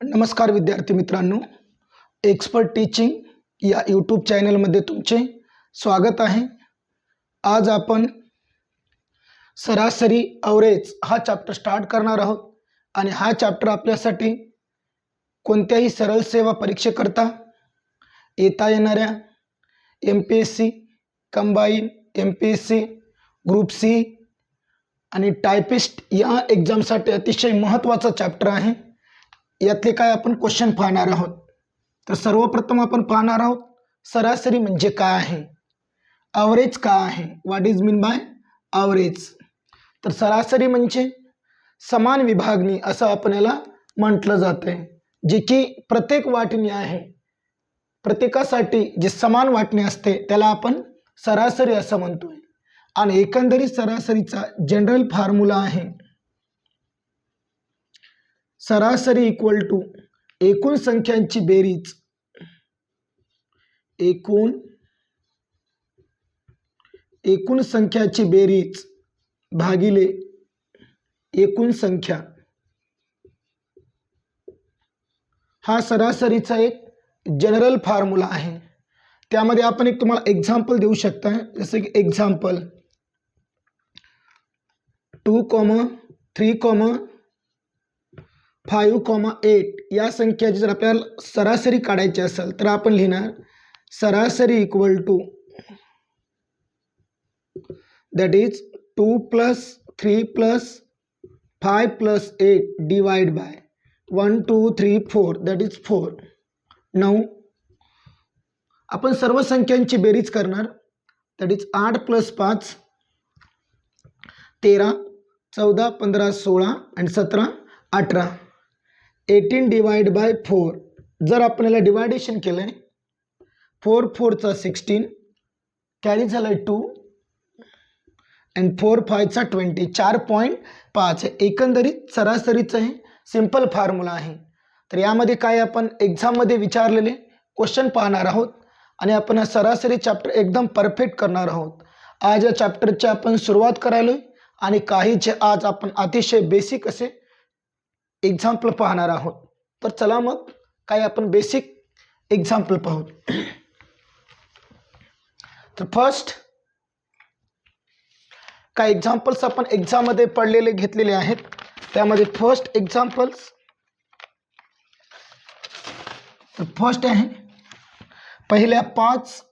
नमस्कार विद्यार्थी मित्रांनो एक्सपर्ट टीचिंग या यूट्यूब चॅनलमध्ये तुमचे स्वागत आहे. आज आपण सरासरी अवरेज हा चॅप्टर स्टार्ट करणार आहोत आणि हा चॅप्टर आपल्यासाठी कोणत्याही सरळ सेवा परीक्षेकरता येता येणाऱ्या M P S C combine M P S C group C आणि टायपिस्ट या एक्झामसाठी अतिशय महत्त्वाचा चॅप्टर आहे. यातले काय आपण क्वेश्चन पाहणार आहोत? तर सर्वप्रथम आपण पाहणार आहोत सरासरी म्हणजे काय आहे? ॲव्हरेज काय आहे? What is mean by average तर सरासरी म्हणजे समान विभागणी असं आपण याला म्हटलं जातं आहे जे की प्रत्येक वाटणी आहे. प्रत्येकासाठी जे समान वाटणी असते त्याला आपण सरासरी असं म्हणतोय. आणि एकंदरीत सरासरीचा जनरल फॉर्म्युला आहे. सरासरी इक्वल टू एकूण संख्यांची बेरीज. एकूण एकूण संख्याची बेरीज भागिले एकूण संख्या. हा सरासरीचा एक जनरल फॉर्म्युला आहे. त्यामध्ये आपण एक तुम्हाला एक्झाम्पल देऊ शकता. जसं की example two comma three comma five comma eight या संख्याची जर आपल्याला सरासरी काढायची असेल तर आपण लिहिणार सरासरी equal to that is two plus three plus five plus eight divide by one two three four that is four नऊ आपण सर्व संख्यांची बेरीज करणार. दॅट इज आठ प्लस पाच तेरा चौदा पंधरा सोळा आणि सतरा अठरा. Eighteen divide by four. जर आपल्याला डिवायडेशन केलं आहे फोर फोरचा सिक्स्टीन कॅरी झाला आहे टू अँड फोर फायचा ट्वेंटी चार पॉईंट पाच. आहे एकंदरीत सरासरीचं हे सिंपल फॉर्म्युला आहे. तर यामध्ये काय आपण एक्झाममध्ये विचारलेले क्वेश्चन पाहणार आहोत आणि आपण हा सरासरी चॅप्टर एकदम परफेक्ट करणार आहोत. आज या चॅप्टरची आपण सुरुवात करायलो आणि काहीचे आज आपण अतिशय बेसिक असे एक्झाम्पल पाहणार आहोत. तर चला मग काही आपण बेसिक एक्झाम्पल पाहू. तर फर्स्ट काही एक्झाम्पल्स आपण एक्झाममध्ये पडलेले घेतलेले आहेत. त्यामध्ये फर्स्ट एक्झाम्पल्स तर फर्स्ट आहे पहिल्या पाच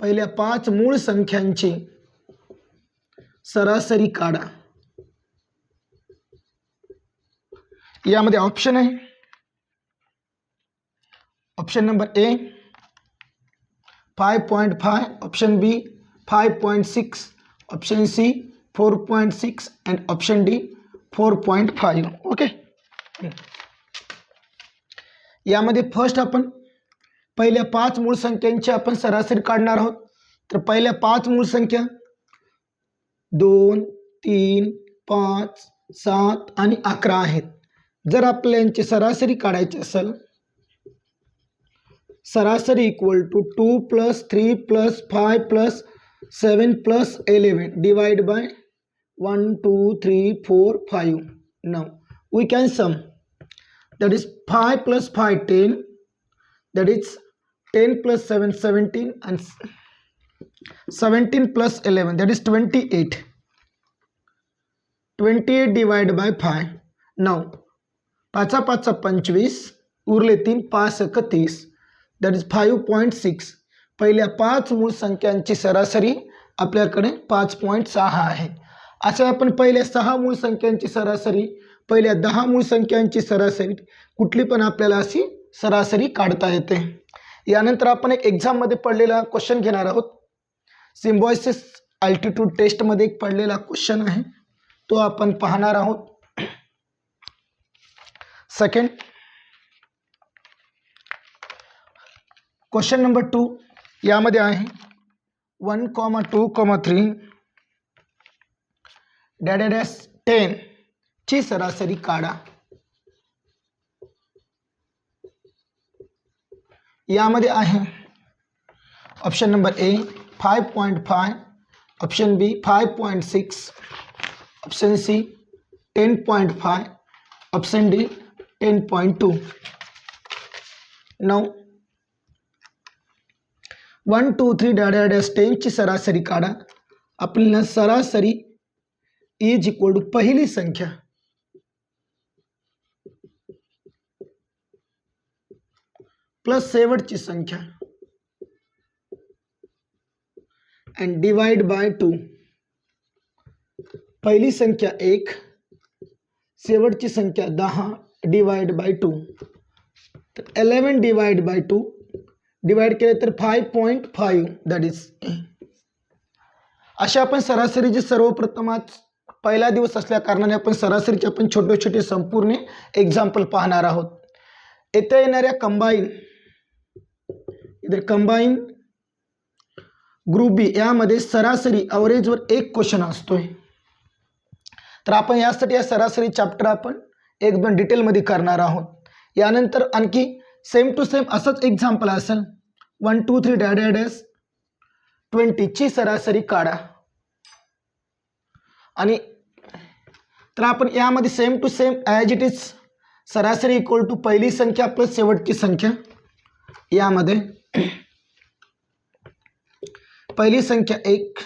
पहिल्या पाच मूळ संख्यांची सरासरी काढा. यामध्ये ऑप्शन आहे. Option number A five point five option B five point six option C four point six and option D four point five okay यामध्ये फर्स्ट आपण पहिल्या पाच मूळ संख्यांची आपण सरासरी काढणार आहोत. तर पहिल्या पाच मूळ संख्या दोन तीन पाच सात आणि अकरा आहेत. जर आपल्यांची यांची सरासरी काढायची असेल सरासरी equal to two plus three plus five plus seven plus eleven divide by one two three four five नऊ we can sum that is five plus five ten that is ten plus seven seventeen and seventeen plus eleven that is twenty eight twenty eight divide by five नऊ. पाचा पंचवीस उरले तीन पाच एक तीस. That is five point six पहिल्या पाच मूळ संख्यांची सरासरी आपल्याकडे पाच पॉईंट सहा आहे. अशा आपण पहिल्या सहा मूळ संख्यांची सरासरी पहिल्या दहा मूळ संख्यांची सरासरी कुठली पण आपल्याला अशी सरासरी काढता येते. यानंतर आपण एक एक्झाममध्ये पडलेला क्वेश्चन घेणार आहोत. सिम्बॉयसिस अल्टिट्यूड टेस्टमध्ये एक पडलेला क्वेश्चन आहे. तो आपण पाहणार आहोत. सेकंड. क्वेश्चन नंबर टू यामध्ये आहे. One comma two comma three dash ten ची सरासरी काढा. यामध्ये option number A. Five point five option B five point six option C ten point five option D ten point two. नऊ one two three डाड्या dash टेनची सरासरी काढा. आपल्याला सरासरी इज इक्वल टू पहिली संख्या. प्लस शेवटची संख्या. अँड डिवाइड बाय टू पहिली संख्या एक शेवटची संख्या दहा डिवाइड बाय टू तर eleven divide by two divide केले तर five point five that is अशा आपण सरासरीचे सर्वप्रथम आज पहिला दिवस असल्या कारणाने आपण सरासरीचे आपण छोटे छोटे संपूर्ण एक्झाम्पल पाहणार आहोत. येथे येणाऱ्या कंबाईन इथे कंबाईन ग्रुप बी यामध्ये सरासरी अवरेजवर एक क्वेश्चन असतोय. तर आपण यासाठी या सरासरी चॅप्टर आपण एकदम डिटेलमध्ये करणार आहोत. यानंतर आणखी सेम टू सेम असंच एक्झाम्पल असेल. One two three dash ट्वेंटीची सरासरी काढा. आणि तर आपण यामध्ये same to same as it is सरासरी इक्वल टू पहिली संख्या प्लस शेवटची संख्या यामध्ये. पहिली संख्या एक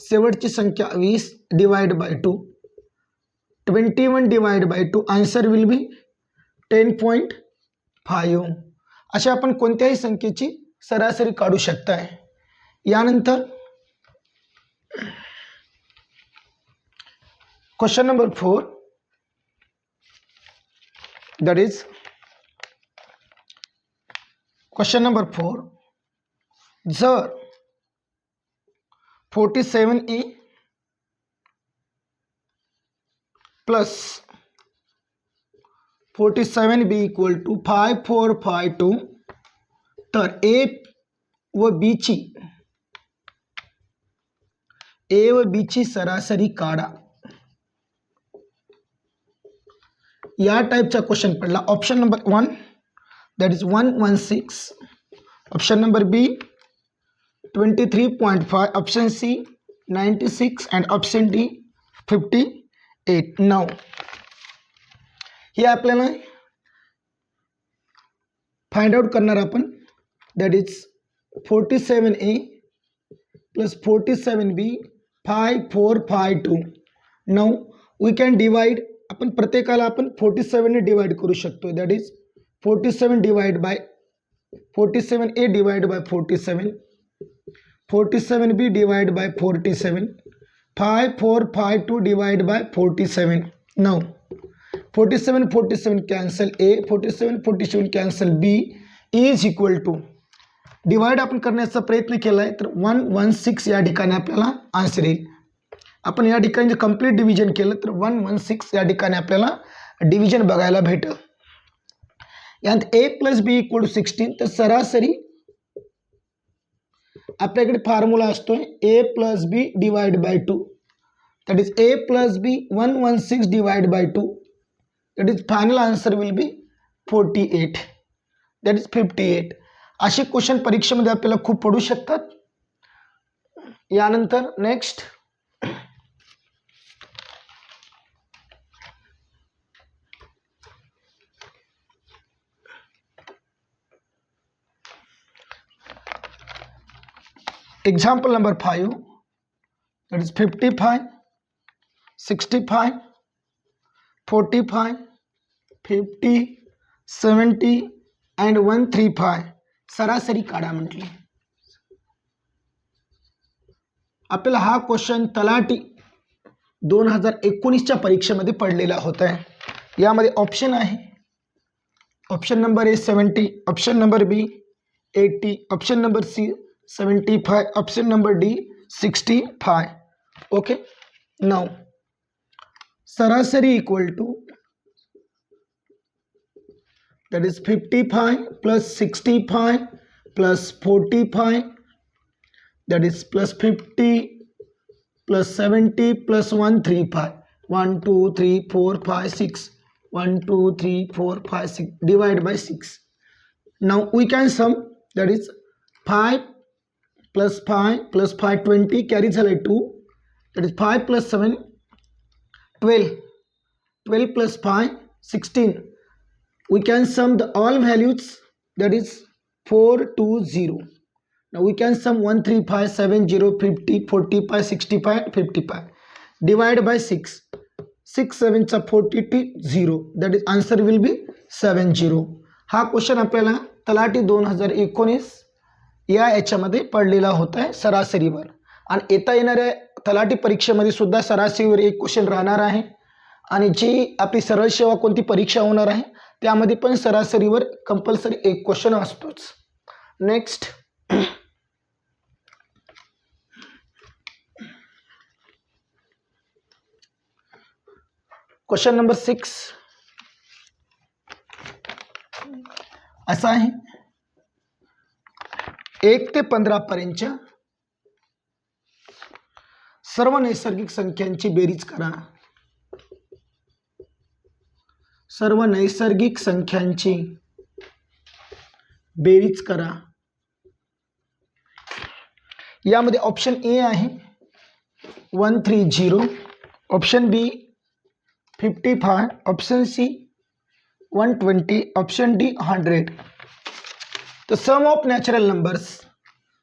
शेवटची संख्या वीस divide by two twenty one divide by two answer will be ten point five अशा आपण कोणत्याही संख्येची सरासरी काढू शकताय. यानंतर question number four that is question number four जर forty seven E plus forty seven B equal to five four five two. तर ए व बीची ए व बीची सरासरी काढा. या टाईपचा क्वेश्चन पडला. Option number one that is one one six option number B twenty three point five option C ninety six and option D fifty eight नऊ हे आपल्याला फाइंड आउट करणार आपण. That is forty seven A plus forty seven B five four five two नऊ we can divide आपण प्रत्येकाला आपण forty सेवनने डिवाइड करू शकतो. That is forty seven divide by forty seven A divide by forty seven forty seven B divide by forty seven five four five two divide by forty seven. नऊ forty seven forty seven cancel A forty seven forty seven cancel B is equal to divide आपण करण्याचा प्रयत्न केला आहे तर one one six या ठिकाणी आपल्याला आन्सर येईल. आपण या ठिकाणी जर कंप्लीट डिव्हिजन केलं तर वन वन सिक्स या ठिकाणी आपल्याला डिव्हिजन बघायला भेटेल. यात A plus B equal to sixteen तर सरासरी आपल्याकडे फॉर्म्युला आहे A plus B divide by two that is A plus B one one six divide by two that is final answer will be forty eight that is fifty eight असे question परीक्षेमध्ये आपल्याला खूप पडू शकतात. यानंतर next example number 5 that is 55 65 45 50 70 and 135 सरासरी काढा म्हटली. आपल्याला हा क्वेश्चन तलाटी दोन हजार एकोणीसच्या परीक्षेमध्ये पडलेला होता. आहे यामध्ये ऑप्शन आहे. Option number A seventy option number B eighty option number C 75 option number D 65 okay now sarasari equal to that is 55 plus 65 plus 45 that is plus 50 plus 70 plus 135 1 2 3 4 5 6 1 2 3 4 5 6 divided by 6 now we can sum that is 5 plus 5 plus 5 20 carries away 2 that is 5 plus 7 12 12 plus 5 16 we can sum the all values that is 4 2 0 now we can sum 1 3 5 7 0 50 45 65 55 divide by 6 6 7 चा 42 0 that is answer will be 70 हा question आपल्याला तलाठी दोन हजार एकोणीस या याच्यामध्ये पडलेला होता आहे सरासरीवर. आणि येता येणाऱ्या तलाठी परीक्षेमध्ये सुद्धा सरासरीवर एक क्वेश्चन राहणार आहे. आणि जी आपली सरळ सेवा कोणती परीक्षा होणार आहे त्यामध्ये पण सरासरीवर कंपल्सरी एक क्वेश्चन असतोच. नेक्स्ट क्वेश्चन नंबर सिक्स असा आहे. एक ते पंधरा सर्व नैसर्गिक संख्यांची बेरीज करा. सर्व नैसर्गिक संख्यांची बेरीज करा. यामध्ये ऑप्शन ए आहे. One three zero option B fifty five option C one twenty option D hundred तर सम ऑफ नॅचरल नंबर्स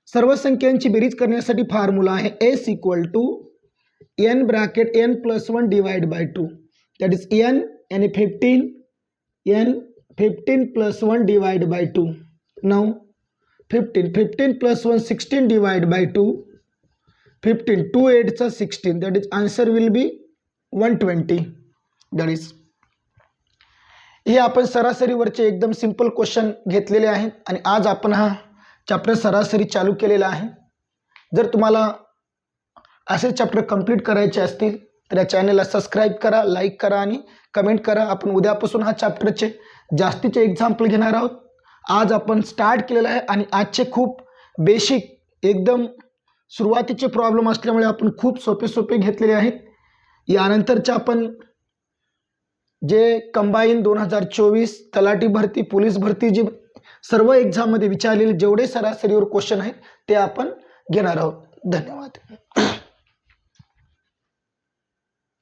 सर्व संख्यांची बेरीज करण्यासाठी फॉर्म्युला आहे S equal to N bracket N plus one divide by two that is N N fifteen N fifteen plus one divide by two नऊ fifteen fifteen plus one sixteen divide by two fifteen two एटचा sixteen that is answer will be one twenty that is हे आपण सरासरीवरचे एकदम simple question घेतलेले आहेत आणि आज आपण हा चॅप्टर सरासरी चालू केलेला आहे. जर तुम्हाला असे चॅप्टर कंप्लीट करायचे असतील तर या चॅनलला सबस्क्राईब करा लाईक करा आणि कमेंट करा. आपण उद्यापासून हा चॅप्टरचे जास्तीचे एक्झाम्पल घेणार आहोत. आज आपण स्टार्ट केलेलं आहे आणि आजचे खूप बेसिक एकदम सुरुवातीचे प्रॉब्लेम असल्यामुळे आपण खूप सोपे सोपे घेतलेले आहेत. यानंतरच्या आपण जे कंबाईन दोन हजार चोवीस तलाठी भरती पोलीस भरती जी सर्व एक्झाममध्ये विचारलेले जेवढे सरासरीवर क्वेश्चन आहेत ते आपण घेणार आहोत. धन्यवाद.